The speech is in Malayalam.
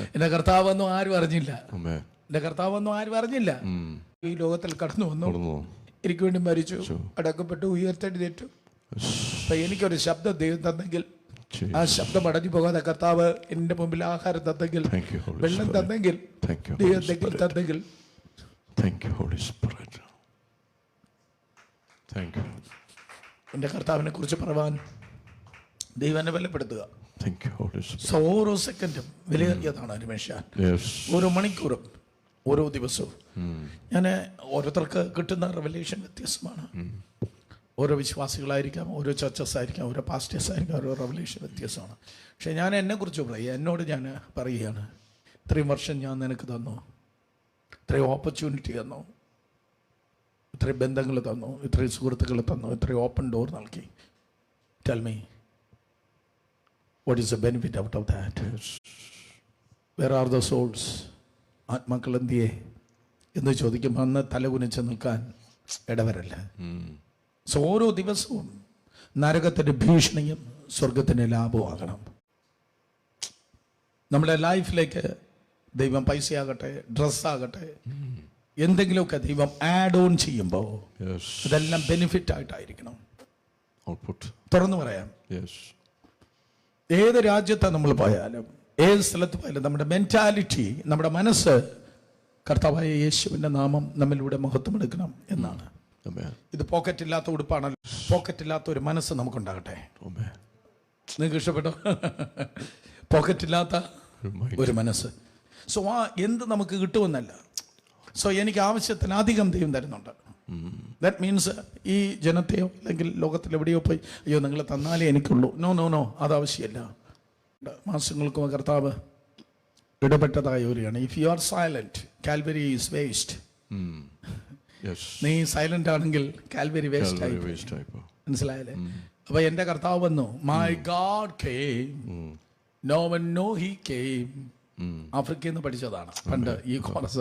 എന്റെ കർത്താവെന്നും ആരും അറിഞ്ഞില്ല. എന്റെ കർത്താവെന്നും ആരും അറിഞ്ഞില്ല. ഈ ലോകത്തിൽ കടന്നു വന്നു. എനിക്ക് വേണ്ടി മരിച്ചു. അടക്കപ്പെട്ടു ഉയർത്തെഴുന്നേറ്റു. അപ്പൊ എനിക്കൊരു ശബ്ദം ദൈവം തന്നെങ്കിൽ ആ ശബ്ദം അടഞ്ഞു പോകാതെ കർത്താവ് എന്റെ മുമ്പിൽ ആഹാരം തന്നെങ്കിൽ വെള്ളം. തന്നെങ്കിൽ ദൈവം. തന്നെങ്കിൽ. എന്റെ കർത്താവിനെ കുറിച്ച് പറവാൻ ദൈവനെ ബലപ്പെടുത്തുക. സോ ഓരോ സെക്കൻഡും വിലയേറിയതാണ് അനുമേഷാൻ Yes. ഓരോ മണിക്കൂറും ഓരോ ദിവസവും. Mm. ഞാൻ ഓരോരുത്തർക്ക് കിട്ടുന്ന റെവലേഷൻ വ്യത്യസ്തമാണ് ഓരോ വിശ്വാസികളായിരിക്കാം ഓരോ ചർച്ചസ് ആയിരിക്കാം ഓരോ പാസ്റ്റേഴ്സ് ആയിരിക്കാം ഓരോ റെവലേഷൻ വ്യത്യാസമാണ്. പക്ഷേ ഞാൻ എന്നെക്കുറിച്ച് പറയുക എന്നോട് ഞാൻ പറയുകയാണ്. ഇത്രയും വർഷം ഞാൻ നിനക്ക് തന്നു. ഇത്രയും ഓപ്പർച്യൂണിറ്റി തന്നു. ഇത്രയും ബന്ധങ്ങൾ തന്നു. ഇത്രയും സുഹൃത്തുക്കൾ തന്നു. ഇത്രയും ഓപ്പൺ ഡോർ നൽകി. Tell me what is a benefit out of that. Where are the souls ആത്മാക്കൾ എന്തിയെ എന്ന് ചോദിക്കുമ്പോൾ അന്ന് തലകുനിച്ച് നിൽക്കാൻ ഇടവരല്ല. സോ ഓരോ ദിവസവും നരകത്തിന്റെ ഭീഷണിയും സ്വർഗത്തിന്റെ ലാഭമാകണം നമ്മുടെ ലൈഫിലേക്ക് ദൈവം പൈസയാകട്ടെ ഡ്രസ്സാകട്ടെ എന്തെങ്കിലുമൊക്കെ ദൈവം ആഡ് ഓൺ ചെയ്യുമ്പോൾ. അതെല്ലാം ബെനിഫിറ്റ് ആയിട്ടായിരിക്കണം Output. തുറന്നു പറയാം Yes. ഏത് രാജ്യത്ത് നമ്മൾ പോയാലും ഏത് സ്ഥലത്ത് പോയാലും നമ്മുടെ മെന്റാലിറ്റി നമ്മുടെ മനസ്സ് കർത്താവായ യേശുവിന്റെ നാമം നമ്മളിലൂടെ മഹത്വമെടുക്കണം എന്നാണ്. Amen. ഇത് പോക്കറ്റ് ഇല്ലാത്ത ഉടുപ്പാണല്ലോ. പോക്കറ്റ് ഇല്ലാത്ത ഒരു മനസ്സ് നമുക്കുണ്ടാകട്ടെ. നിങ്ങൾക്ക് ഇഷ്ടപ്പെട്ടോ? പോക്കറ്റ് ഇല്ലാത്ത ഒരു മനസ്സ്. സോ ആ എന്ത് നമുക്ക് കിട്ടുമെന്നല്ല. സോ എനിക്ക് ആവശ്യത്തിന് അധികം ദൈവം തരുന്നുണ്ട്. ദാറ്റ് മീൻസ് ഈ ജനത്തെയോ അല്ലെങ്കിൽ ലോകത്തിൽ എവിടെയോ പോയി അയ്യോ നിങ്ങൾ തന്നാലേ എനിക്കുള്ളൂ. നോ നോ നോ അതാവശ്യമല്ല മാസങ്ങൾക്കും കർത്താവ് ഇടപെട്ടതായ ഒരുയാണ് if you are silent Calvary is waste. Yes. നീ സൈലന്റ് ആണെങ്കിൽ കാൽവരി വേസ്റ്റ് ആയി. മനസ്സിലായല്ലേ? അപ്പൊ എന്റെ കർത്താവ് വന്നു my God came. No one no he came. ആഫ്രിക്കയിൽ നിന്ന് പഠിച്ചതാണ് പണ്ട് ഈ കോറസ്